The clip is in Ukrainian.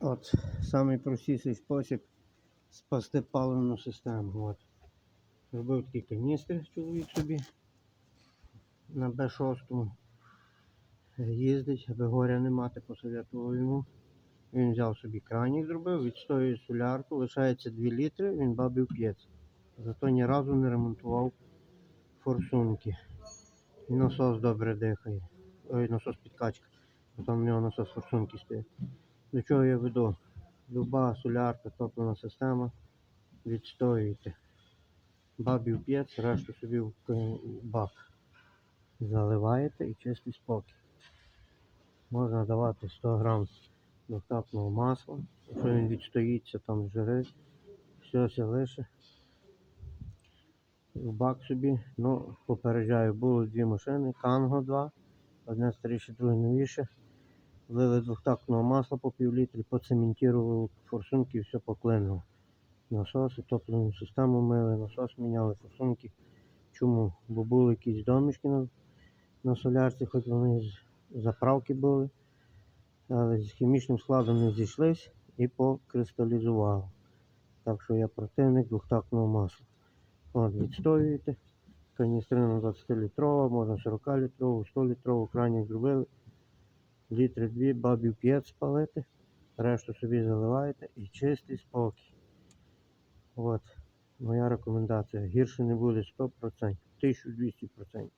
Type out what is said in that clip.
От самий простіший спосіб спасти паливну систему. От. Зробив такий каністр чоловік собі на Б6. Їздить, аби горя не мати, посоветував йому. Він взяв собі кранік, зробив, відстоює солярку, лишається 2 літри, він бабів п'ється. Зато ні разу не ремонтував форсунки. І насос добре дихає. Ой, насос підкачка. Бо там у нього насос форсунки стоїть. До чого я веду? Люба солярка, топлена система. Відстоюєте. Бабів п'єць, решту собі в бак. Заливаєте і чистий спокій. Можна давати 100 грам двохтапного масла. Якщо він відстоїться, там жири, все все лише. В бак собі. Ну, попереджаю, було дві машини, Канго 2, одне старіше, друге новіше. Влили двохтактного масла по пів літрі, поцементували форсунки і все поклинило. Насоси, топливну систему мили, насос міняли, форсунки. Чому? Бо були якісь домішки на, на солярці, хоч вони з заправки були, але з хімічним складом не зійшлись і покристалізували. Так що я противник двохтактного масла. От, відстоюєте. Каністрина 20 літрова, можна 40 літрову, 100 літрову, крайніх зробили. Літри дві, бабів п'ять спалити, решту собі заливаєте і чистий спокій. От, моя рекомендація. Гірше не буде 100%, 1200%.